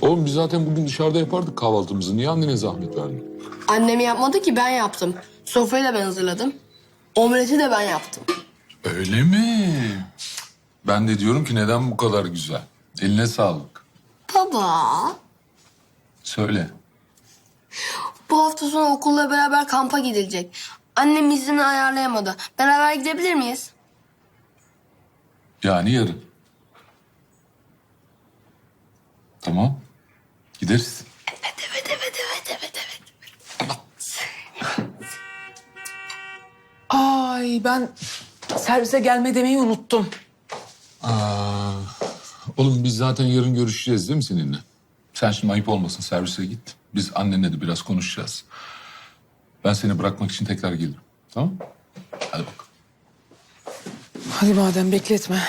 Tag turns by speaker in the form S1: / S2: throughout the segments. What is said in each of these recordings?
S1: Oğlum biz zaten bugün dışarıda yapardık kahvaltımızı. Niye annene zahmet verdin?
S2: Annem yapmadı ki ben yaptım. Sofrayı da ben hazırladım. Omeleti de ben yaptım.
S1: Öyle mi? Ben de diyorum ki neden bu kadar güzel? Eline sağlık.
S2: Baba,
S1: Söyle.
S2: bu hafta sonu okulla beraber kampa gidilecek. Annem iznini ayarlayamadı. Beraber gidebilir miyiz?
S1: Yani yarın. Tamam. Gideriz.
S2: Evet, evet, evet, evet, evet, evet.
S3: Ay ben servise gelme demeyi unuttum.
S1: Aa, oğlum biz zaten yarın görüşeceğiz değil mi seninle? Sen şimdi ayıp olmasın servise git. Biz annenle de biraz konuşacağız. Ben seni bırakmak için tekrar gelirim. Tamam Hadi bakalım.
S3: Hadi madem bekletme.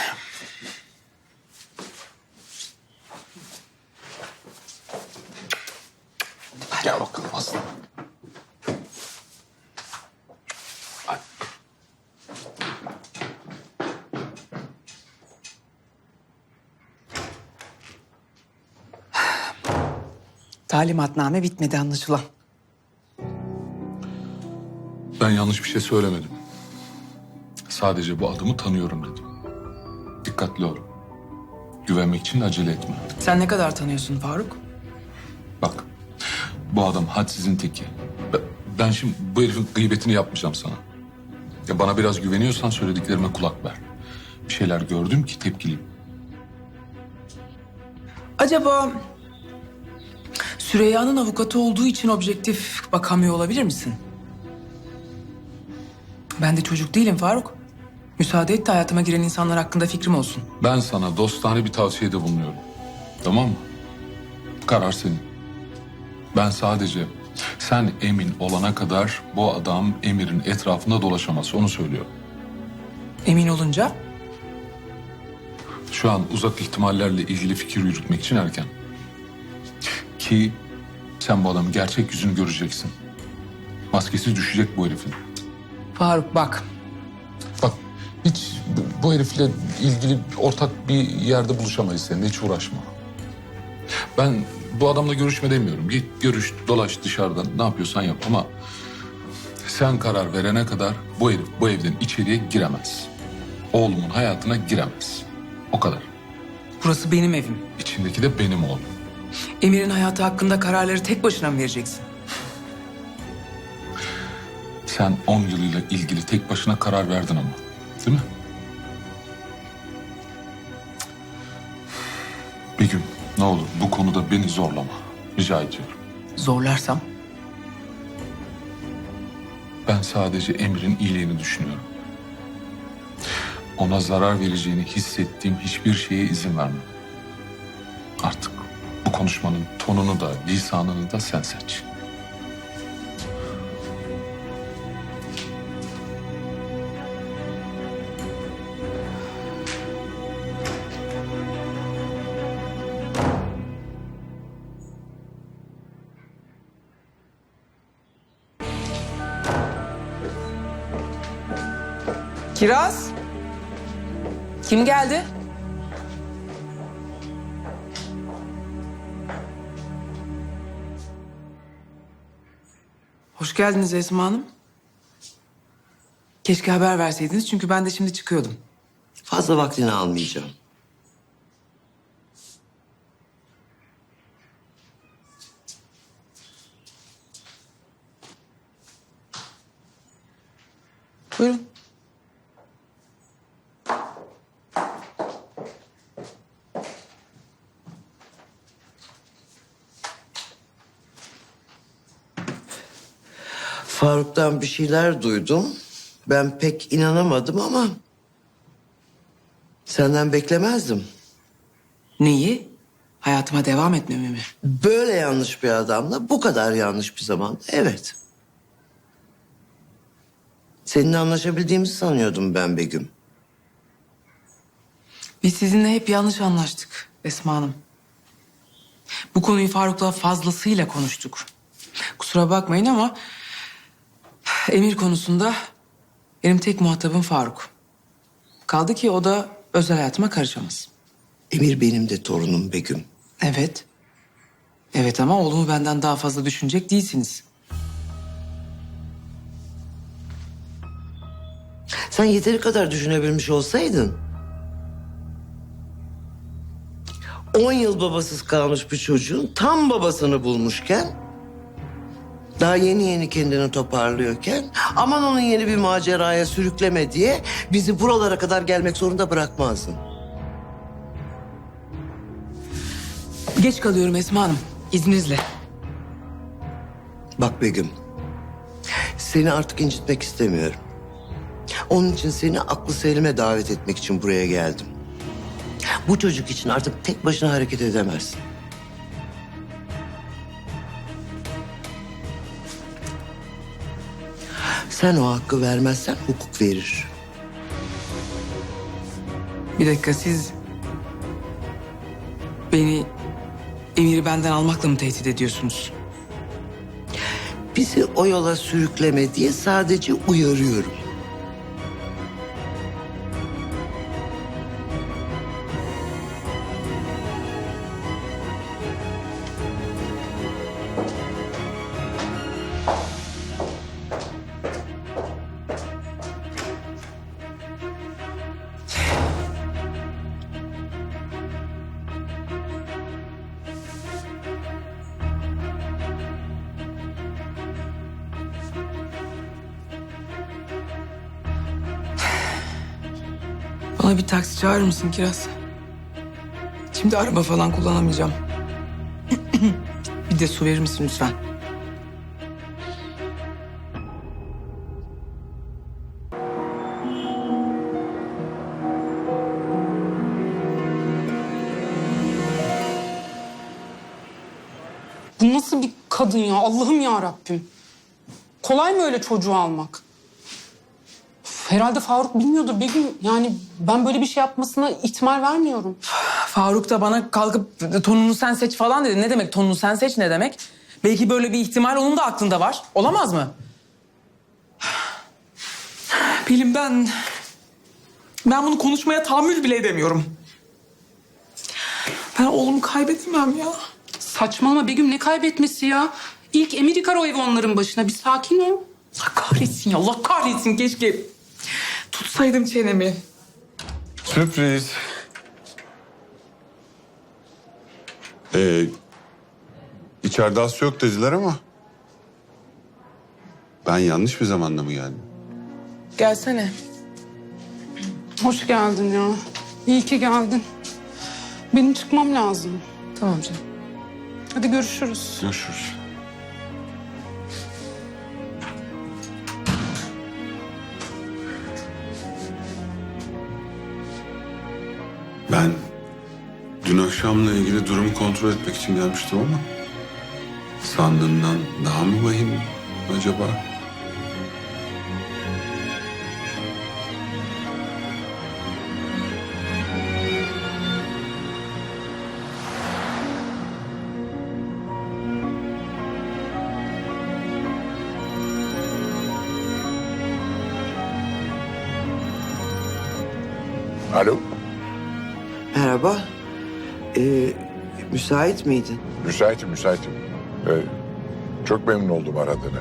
S1: Gel bakalım aslanım.
S3: Talimatname bitmedi anlaşılan.
S1: Ben yanlış bir şey söylemedim. Sadece bu adamı tanıyorum dedim. Dikkatli ol. Güvenmek için acele etme.
S3: Sen ne kadar tanıyorsun Faruk?
S1: Bak, bu adam hadsizin teki. Ben, ben şimdi bu herifin gıybetini yapmayacağım sana. Ya bana biraz güveniyorsan söylediklerime kulak ver. Bir şeyler gördüm ki tepkiliyim.
S3: Acaba Süreyya'nın avukatı olduğu için objektif bakamıyor olabilir misin? Ben de çocuk değilim Faruk. Müsaade et de hayatıma giren insanlar hakkında fikrim olsun.
S1: Ben sana dostane bir tavsiyede bulunuyorum. Tamam mı? Karar senin. Ben sadece sen emin olana kadar bu adam Emir'in etrafında dolaşamaz. Onu söylüyorum.
S3: Emin olunca
S1: Şu an uzak ihtimallerle ilgili fikir yürütmek için erken. Ki sen bu adamın gerçek yüzünü göreceksin. Maskesi düşecek bu herifin.
S3: Faruk bak
S1: Bak hiç bu, bu herifle ilgili ortak bir yerde buluşamayız seninle. Hiç uğraşma. Ben bu adamla görüşme demiyorum. Git görüş, dolaş dışarıdan ne yapıyorsan yap ama... Sen karar verene kadar bu herif bu evden içeriye giremez. Oğlumun hayatına giremez. O kadar.
S3: burası benim evim.
S1: İçindeki de benim oğlum.
S3: Emir'in hayatı hakkında kararları tek başına mı vereceksin?
S1: Sen 10 yılıyla ilgili tek başına karar verdin ama. Değil mi? Bir gün ne olur bu konuda beni zorlama. Rica ediyorum.
S3: Zorlarsam
S1: Ben sadece Emir'in iyiliğini düşünüyorum. Ona zarar vereceğini hissettiğim hiçbir şeye izin vermem. Artık bu konuşmanın tonunu da lisanını da sen seç.
S3: Kiraz? Kim geldi? Hoş geldiniz Esma Hanım. Keşke haber verseydiniz çünkü ben de şimdi çıkıyordum.
S4: Fazla vaktini almayacağım.
S3: Buyurun.
S4: Faruk'tan bir şeyler duydum. Ben pek inanamadım ama... Senden beklemezdim.
S3: Neyi? Hayatıma devam etmemi mi?
S4: Böyle yanlış bir adamla bu kadar yanlış bir zaman. Evet. Seninle anlaşabildiğimizi sanıyordum ben Begüm.
S3: Biz sizinle hep yanlış anlaştık Esma Hanım. Bu konuyu Faruk'la fazlasıyla konuştuk. Kusura bakmayın ama Emir konusunda benim tek muhatabım Faruk. Kaldı ki o da özel hayatıma karışamaz.
S4: Emir benim de torunum Begüm.
S3: Evet. Evet ama oğlumu benden daha fazla düşünecek değilsiniz.
S4: Sen yeteri kadar düşünebilmiş olsaydın... ...on yıl babasız kalmış bir çocuğun tam babasını bulmuşken... ...daha yeni yeni kendini toparlıyorken... ...aman onu yeni bir maceraya sürükleme diye... ...bizi buralara kadar gelmek zorunda bırakmazdın.
S3: Geç kalıyorum Esma Hanım. İzninizle.
S4: Bak Begüm, seni artık incitmek istemiyorum. Onun için seni aklı selime davet etmek için buraya geldim. Bu çocuk için artık tek başına hareket edemezsin. Sen o hakkı vermezsen hukuk verir.
S3: Bir dakika siz... Beni Emir'i benden almakla mı tehdit ediyorsunuz?
S4: Bizi o yola sürükleme diye sadece uyarıyorum.
S3: Bana bir taksi çağırır mısın Kiraz? Şimdi araba falan kullanamayacağım. bir de su verir misin lütfen?
S5: Bu nasıl bir kadın ya? Allah'ım ya Rabbim. Kolay mı öyle çocuğu almak? Herhalde Faruk bilmiyordur Begüm. Yani ben böyle bir şey yapmasına ihtimal vermiyorum.
S3: Faruk da bana kalkıp tonunu sen seç falan dedi. Ne demek tonunu sen seç ne demek? Belki böyle bir ihtimal onun da aklında var. Olamaz mı? Pelin ben... Ben bunu konuşmaya tahammül bile edemiyorum. Ben oğlumu kaybetmem ya.
S5: Saçmalama Begüm ne kaybetmesi ya? İlk Emir yıkar o evi onların başına. Bir sakin ol.
S3: Allah kahretsin ya Allah kahretsin keşke tutsaydım çenemi.
S6: Sürpriz. Ee, içeride hasta yok dediler ama... Ben yanlış bir zamanda mı geldim?
S3: Gelsene.
S5: Hoş geldin ya. İyi ki geldin. Benim çıkmam lazım.
S3: Tamam canım.
S5: Hadi görüşürüz.
S6: Görüşürüz. Ben dün akşamla ilgili durumu kontrol etmek için gelmiştim ama... ...sandığımdan daha mı vahim acaba?
S4: Merhaba. Ee, müsait miydin?
S7: müsaitim, müsaitim. Ee, çok memnun oldum aradığına.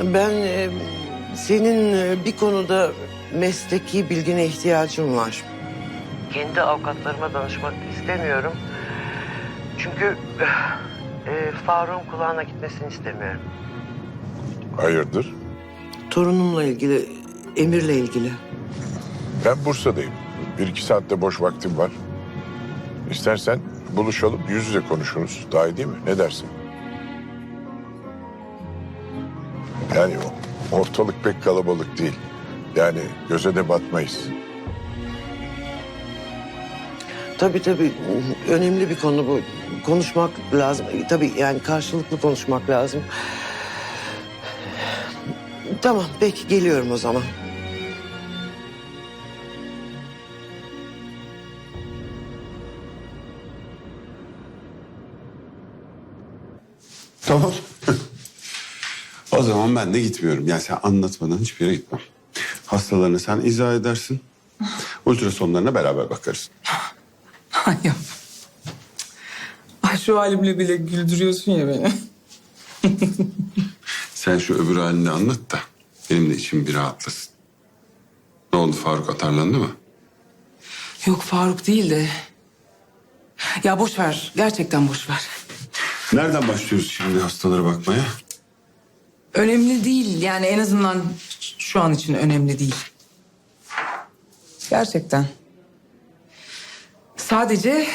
S4: Ben e, senin e, bir konuda mesleki bilgine ihtiyacım var. Kendi avukatlarıma danışmak istemiyorum. Çünkü e, Faruk'un kulağına gitmesini istemiyorum.
S7: Hayırdır?
S4: Torunumla ilgili, Emir'le ilgili.
S7: Ben Bursa'dayım. Bir iki saatte boş vaktim var. İstersen buluşalım, yüz yüze konuşuruz. Daha iyi değil mi? Ne dersin? Yani o- ortalık pek kalabalık değil. Yani göze de batmayız.
S4: Tabii tabii önemli bir konu bu. Konuşmak lazım. Tabii yani karşılıklı konuşmak lazım. Tamam peki geliyorum o zaman.
S6: Tamam. O zaman ben de gitmiyorum. Yani sen anlatmadan hiçbir yere gitmem. Hastalarını sen izah edersin. Ultrasonlarına beraber bakarız.
S3: Ay ya. Ay şu halimle bile güldürüyorsun ya beni.
S6: Sen şu öbür halini anlat da benim de içim bir rahatlasın. Ne oldu Faruk atarlandı mı?
S3: Yok Faruk değil de. Ya boş ver. Gerçekten boş ver.
S6: Nereden başlıyoruz şimdi hastalara bakmaya?
S3: Önemli değil. Yani en azından şu an için önemli değil. Gerçekten. Sadece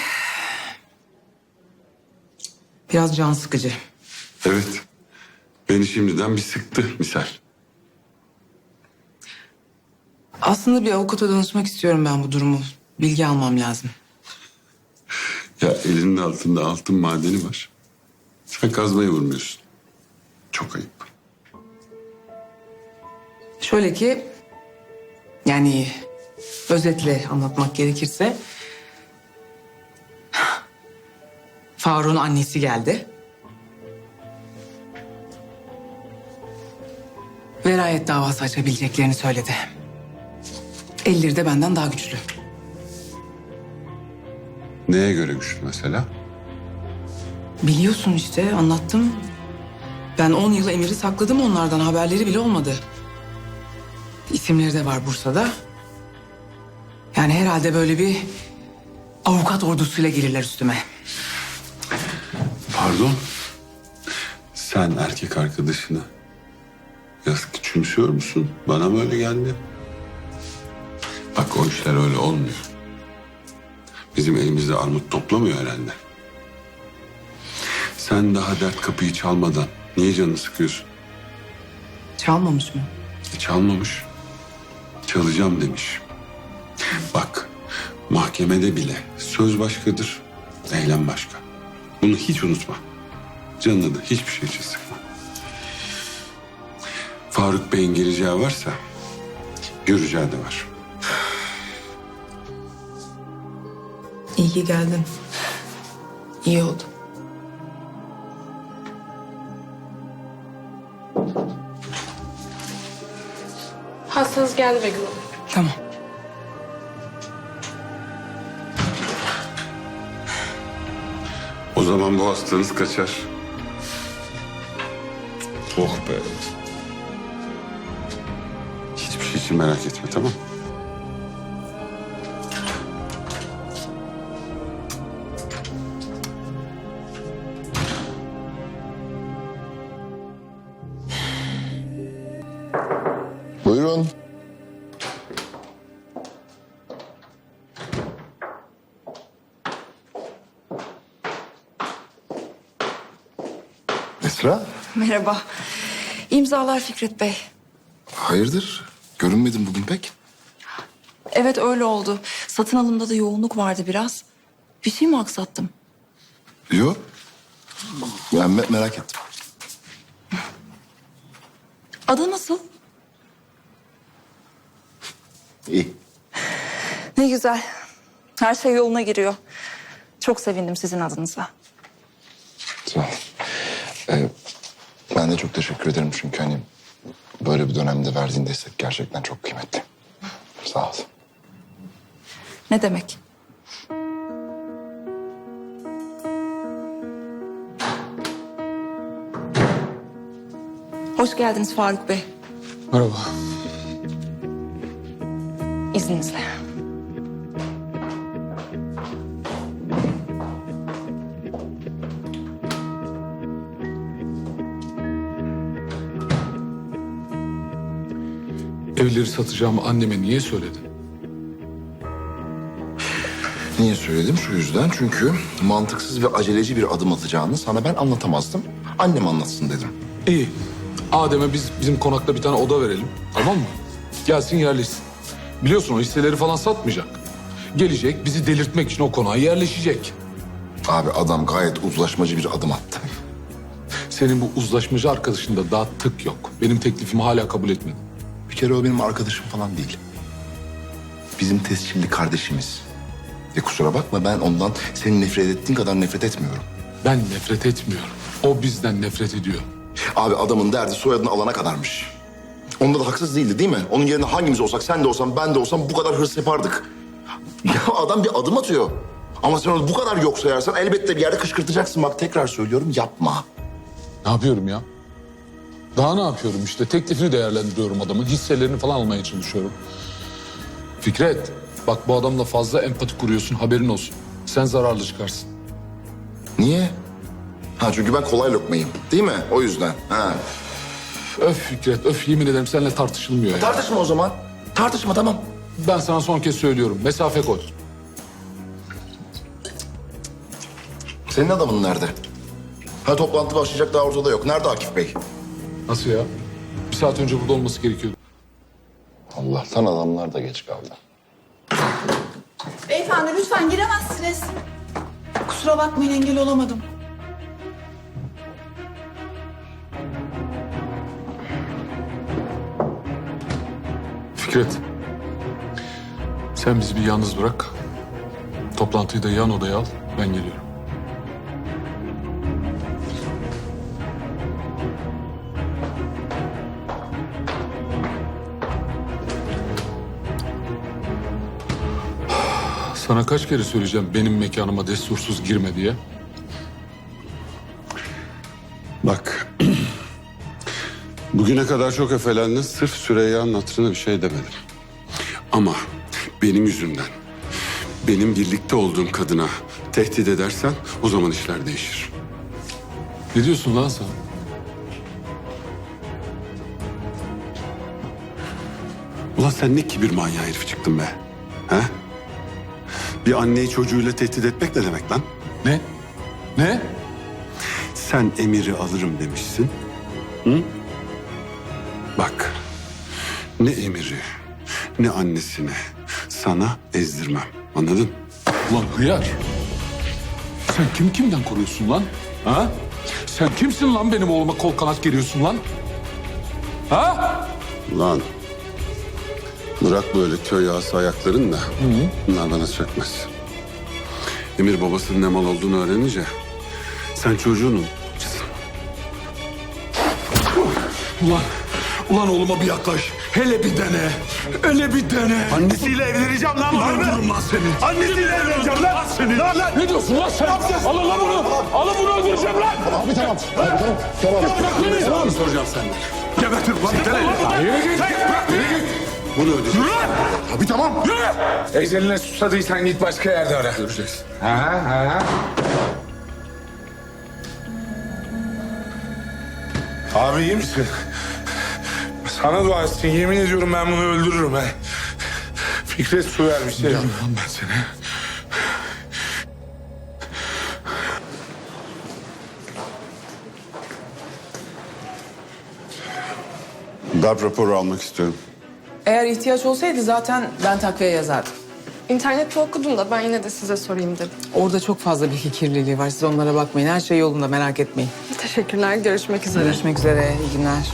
S3: biraz can sıkıcı.
S6: Evet. Beni şimdiden bir sıktı misal.
S3: Aslında bir avukata danışmak istiyorum ben bu durumu. Bilgi almam lazım.
S6: Ya elinin altında altın madeni var. Sen kazmayı vurmuyorsun. Çok ayıp.
S3: Şöyle ki yani özetle anlatmak gerekirse Faruk'un annesi geldi. Velayet davası açabileceklerini söyledi. Elleri de benden daha güçlü.
S6: Neye göre güçlü mesela?
S3: Biliyorsun işte anlattım. Ben 10 yıl Emir'i sakladım onlardan haberleri bile olmadı. İsimleri de var Bursa'da. Yani herhalde böyle bir avukat ordusuyla gelirler üstüme.
S6: Pardon. Sen erkek arkadaşını biraz küçümsüyor musun? Bana mı öyle geldi? Bak o işler öyle olmuyor. Bizim elimizde armut toplamıyor herhalde. Sen daha dert kapıyı çalmadan niye canını sıkıyorsun?
S3: Çalmamış mı?
S6: E, çalmamış. Çalacağım demiş. Bak mahkemede bile söz başkadır, eylem başka. Bunu hiç unutma. Canını da hiçbir şey için sıkma. Faruk Bey'in geleceği varsa göreceği de var.
S3: İyi ki geldin. İyi oldu.
S5: Hastanız geldi Begüm Hanım.
S3: Tamam.
S6: O zaman bu hastanız kaçar. Oh be. Hiçbir şey için merak etme tamam
S8: Buyurun. Esra,
S9: Merhaba. İmzalar Fikret Bey.
S8: hayırdır? Görünmedin bugün pek.
S9: Evet öyle oldu. Satın alımda da yoğunluk vardı biraz. Bir şey mi aksattım?
S8: Yok. Ben me- merak ettim.
S9: Adı nasıl?
S8: İyi.
S9: Ne güzel. Her şey yoluna giriyor. Çok sevindim sizin adınıza.
S8: Sağ ol. Ben de çok teşekkür ederim çünkü hani böyle bir dönemde verdiğin destek gerçekten çok kıymetli. Sağ ol.
S9: Ne demek? Hoş geldiniz Faruk Bey.
S1: Merhaba.
S9: İzninizle.
S1: Evleri satacağımı anneme niye söyledin?
S8: Niye söyledim? Şu yüzden çünkü mantıksız ve aceleci bir adım atacağını sana ben anlatamazdım. Annem anlatsın dedim.
S1: İyi. Adem'e biz bizim konakta bir tane oda verelim. Tamam mı? Gelsin yerleşsin. Biliyorsun o hisseleri falan satmayacak. Gelecek bizi delirtmek için o konağa yerleşecek.
S8: Abi adam gayet uzlaşmacı bir adım attı.
S1: Senin bu uzlaşmacı arkadaşında daha tık yok. Benim teklifimi hala kabul etmedi.
S8: Bir kere o benim arkadaşım falan değil. Bizim tescilli kardeşimiz. E kusura bakma ben ondan senin nefret ettiğin kadar nefret etmiyorum.
S1: Ben nefret etmiyorum. O bizden nefret ediyor.
S8: Abi adamın derdi soyadını alana kadarmış. Onda da haksız değildi değil mi? Onun yerine hangimiz olsak, sen de olsan, ben de olsam bu kadar hırs yapardık. Ya adam bir adım atıyor. Ama sen onu bu kadar yok sayarsan elbette bir yerde kışkırtacaksın. Bak tekrar söylüyorum yapma.
S1: Ne yapıyorum ya? Daha ne yapıyorum işte? Teklifini değerlendiriyorum adamın. Hisselerini falan almaya çalışıyorum. Fikret, bak bu adamla fazla empati kuruyorsun haberin olsun. Sen zararlı çıkarsın.
S8: Niye? Ha çünkü ben kolay lokmayım. Değil mi? O yüzden. Ha.
S1: Öf Fikret, öf yemin ederim seninle tartışılmıyor ya.
S8: Tartışma o zaman. Tartışma tamam.
S1: Ben sana son kez söylüyorum. Mesafe koy.
S8: Senin adamın nerede? Ha toplantı başlayacak daha ortada yok. Nerede Akif Bey?
S1: Nasıl ya? Bir saat önce burada olması gerekiyordu.
S8: Allah'tan adamlar da geç kaldı.
S10: Beyefendi lütfen giremezsiniz. Kusura bakmayın engel olamadım.
S1: Fikret, sen bizi bir yalnız bırak. Toplantıyı da yan odaya al, ben geliyorum. Sana kaç kere söyleyeceğim benim mekanıma destursuz girme diye.
S6: Bak. Bugüne kadar çok efelendin. Sırf Süreyya'nın hatırına bir şey demedim. Ama benim yüzümden, benim birlikte olduğum kadına tehdit edersen o zaman işler değişir.
S1: Ne diyorsun lan sen?
S6: Ulan sen ne kibir manyağı herif çıktın be. He? Bir anneyi çocuğuyla tehdit etmek ne demek lan?
S1: Ne? Ne?
S6: Sen emiri alırım demişsin. Hı? Bak. Ne emiri, ne annesini sana ezdirmem. Anladın?
S1: Ulan hıyar. Sen kim kimden koruyorsun lan? Ha? Sen kimsin lan benim oğluma kol kanat geriyorsun lan? Ha?
S6: Lan. Bırak böyle köy ağası ayakların da. Bunlar bana çökmez. Emir babasının ne mal olduğunu öğrenince sen çocuğunun
S1: Ulan, ulan oğluma bir yaklaş. Hele bir dene. Hele bir dene.
S11: Annesiyle evleneceğim lan var mı?
S1: Öldürürüm lan seni.
S11: Annesiyle evleneceğim lan.
S1: Seni.
S11: Lan lan.
S1: Ne diyorsun lan sen? Alın lan bunu. Alın bunu öldüreceğim lan.
S8: Abi tamam. Abi tamam. Tamam.
S1: Tamam soracağım senden.
S11: Gebertirim lan. Gel hele.
S1: Yürü git. Yürü
S6: bunu ödeyeceksin.
S8: Abi tamam.
S11: Eceline susadıysan git başka yerde ara.
S1: Göreceksin.
S11: Ha ha. Abi iyi misin? Sana dua etsin. Yemin ediyorum ben bunu öldürürüm he. Fikret su ver bir şey yap.
S1: Lan ben seni.
S6: Darp raporu almak istiyorum.
S3: Eğer ihtiyaç olsaydı zaten ben takviye yazardım.
S12: İnternette okudum da ben yine de size sorayım dedim.
S3: Orada çok fazla bilgi kirliliği var. Siz onlara bakmayın. Her şey yolunda merak etmeyin.
S12: Teşekkürler, görüşmek üzere.
S3: Görüşmek üzere. İyi günler.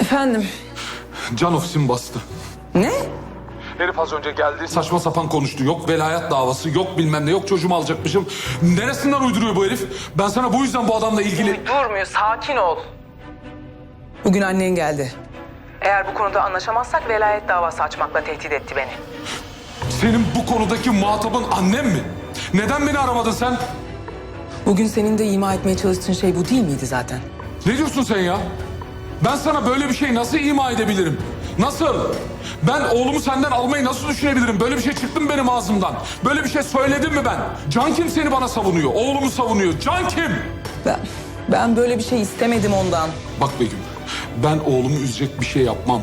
S3: Efendim?
S1: Can ofisim bastı. Herif az önce geldi saçma sapan konuştu. Yok velayet davası, yok bilmem ne, yok çocuğumu alacakmışım. Neresinden uyduruyor bu herif? Ben sana bu yüzden bu adamla ilgili...
S3: Durmuyor. Sakin ol. Bugün annen geldi. Eğer bu konuda anlaşamazsak velayet davası açmakla tehdit etti beni.
S1: Senin bu konudaki muhatabın annem mi? Neden beni aramadın sen?
S3: Bugün senin de ima etmeye çalıştığın şey bu değil miydi zaten?
S1: Ne diyorsun sen ya? Ben sana böyle bir şey nasıl ima edebilirim? Nasıl? Ben oğlumu senden almayı nasıl düşünebilirim? Böyle bir şey çıktı mı benim ağzımdan? Böyle bir şey söyledim mi ben? Can kim seni bana savunuyor? Oğlumu savunuyor. Can kim?
S3: Ben, ben böyle bir şey istemedim ondan.
S1: Bak Begüm, ben oğlumu üzecek bir şey yapmam.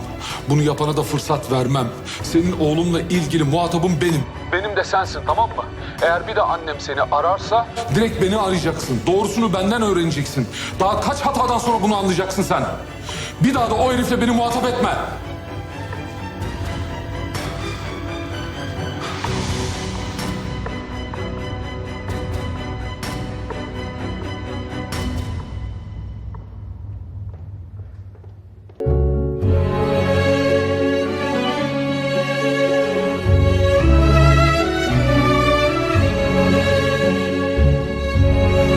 S1: Bunu yapana da fırsat vermem. Senin oğlumla ilgili muhatabım benim. Benim de sensin tamam mı? Eğer bir de annem seni ararsa... Direkt beni arayacaksın. Doğrusunu benden öğreneceksin. Daha kaç hatadan sonra bunu anlayacaksın sen? Bir daha da o herifle beni muhatap etme.